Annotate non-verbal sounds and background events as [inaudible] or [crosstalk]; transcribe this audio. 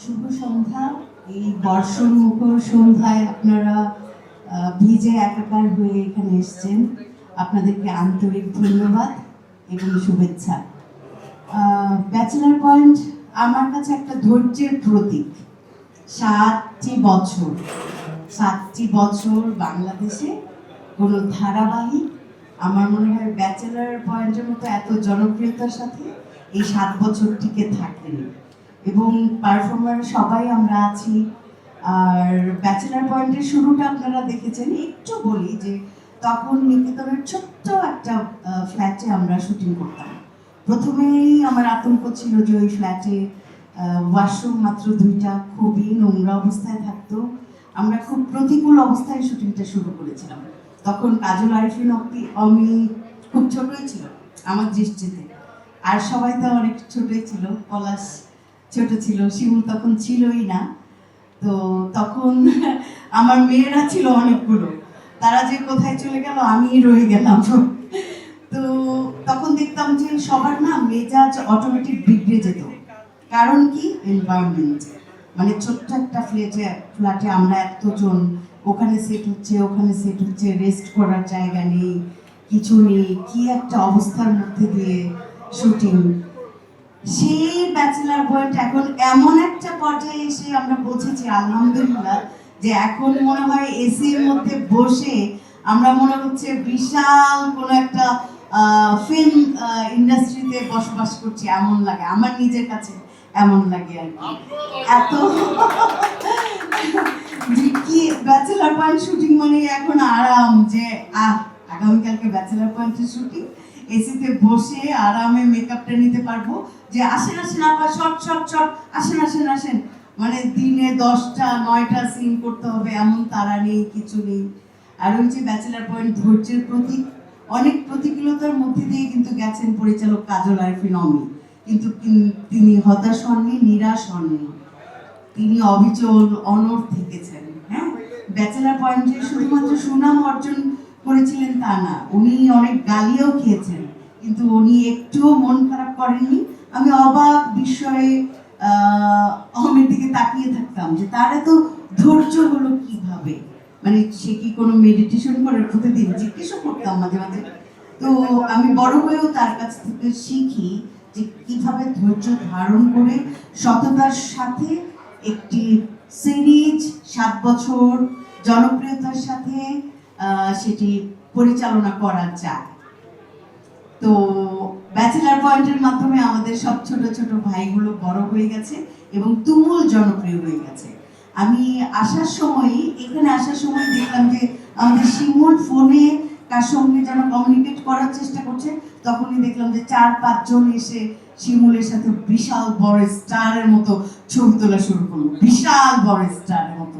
শুভ সন্ধ্যা। এই বর্ষণ মুখর সন্ধ্যায় আপনারা ভিজে একাকার হয়ে এখানে এসেছেন। আপনাদেরকে আন্তরিক ধন্যবাদ এবং শুভেচ্ছা। ব্যাচেলার পয়েন্ট আমার কাছে একটা ধৈর্যের প্রতীক। সাতটি বছর। সাতটি বছর বাংলাদেশে কোনো ধারাবাহিক, আমার মনে হয় ব্যাচেলার পয়েন্টের মতো এত জনপ্রিয়তার সাথে এই সাত বছর টিকে থাকেনি। এবং পারফর্মার সবাই আমরা আছি। আর ব্যাচেলার পয়েন্টের শুরুটা আপনারা দেখেছেন, একটু বলি যে তখন নিকেতনের ছোট্ট একটা ফ্ল্যাটে আমরা শুটিং করতাম। প্রথমেই আমার আতঙ্ক ছিল যে ওই ফ্ল্যাটে ওয়াশরুম মাত্র দুইটা, খুবই নোংরা অবস্থায় থাকতো। আমরা খুব প্রতিকূল অবস্থায় শুটিংটা শুরু করেছিলাম। তখন কাজল, আরিফিন অপি অমি খুব ছোটই ছিল, আমার দৃষ্টিতে। আর সবাই তো অনেক ছোটই ছিল, পলাশ ছোট ছিল শিমুল তখন ছিলই না। তো তখন [laughs] আমার মেয়েরা ছিল অনেকগুলো। তারা যে কোথায় চলে গেল আমি রয়ে গেলাম। [laughs] তো তখন দেখতাম যে সবার না মেজাজ অটোমেটিক বিগড়ে যেত। কারণ কি? এনভায়রনমেন্ট মানে ছোট্ট একটা ফ্ল্যাটে ফ্ল্যাটে আমরা এতজন, ওখানে সেট হচ্ছে, ওখানে সেট হচ্ছে রেস্ট করার জায়গা নেই, কিছু নেই, কি একটা অবস্থার মধ্যে দিয়ে শুটিং সেই ব্যাচেলার পয়েন্ট এখন এমন একটা পর্যায়ে এসে আমরা পৌঁছেছি, আলহামদুলিল্লাহ, যে এখন মনে হয় এসির মধ্যে বসে আমরা মনে হচ্ছে বিশাল কোনো একটা ফিল্ম ইন্ডাস্ট্রিতে বসবাস করছি, এমন লাগে, আমার নিজের কাছে এমন লাগে আর এত কি ব্যাচেলার পয়েন্ট শুটিং মানে এখন আরাম যে, আহ, আগামীকালকে ব্যাচেলার পয়েন্টের শুটিং এসিতে বসে আরামে মেকআপটা নিতে পারব। যে আসেন আসেন আবার শর্ট শর্ট শর্ট আসেন আসেন আসেন। মানে দিনে দশটা, নয়টা সিন করতে হবে, এমন তারা নেই, কিছু নেই। আর ওই যে ব্যাচেলার পয়েন্ট ধৈর্যের প্রতীক, অনেক প্রতিকূলতার মধ্যে দিয়ে কিন্তু গেছেন পরিচালক কাজল আরফিন অমি কিন্তু তিনি হতাশ হননি, নিরাশ হননি। তিনি অবিচল, অনড় থেকেছেন হ্যাঁ? ব্যাচেলার পয়েন্টে শুধুমাত্র সুনাম অর্জন করেছিলেন তা না। উনি অনেক গালিও খেয়েছেন কিন্তু উনি একটুও মন খারাপ করেননি। আমি অবাক বিস্ময়ে আহ, অহমের দিকে তাকিয়ে থাকতাম যে তার এত ধৈর্য হলো কীভাবে? মানে সে কি কোনো মেডিটেশন করে প্রতিদিন জিজ্ঞেসও করতাম মাঝে মাঝে। তো আমি বড় হয়েও তার কাছ থেকে শিখি যে কীভাবে ধৈর্য ধারণ করে সততার সাথে একটি সিরিজ সাত বছর জনপ্রিয়তার সাথে সেটি পরিচালনা করা যায় তো ব্যাচেলার পয়েন্টের মাধ্যমে আমাদের সব ছোট ছোট ভাইগুলো বড় হয়ে গেছে এবং তুমুল জনপ্রিয় হয়ে গেছে। আমি আসার সময়, এখানে আসার সময় দেখলাম যে আমাদের শিমুল ফোনে কার সঙ্গে যেন কমিউনিকেট করার চেষ্টা করছে, তখনই দেখলাম যে চার পাঁচজন এসে শিমুলের সাথে বিশাল বড় স্টারের মতো ছবি তোলা শুরু করল। বিশাল বড় স্টারের মতো।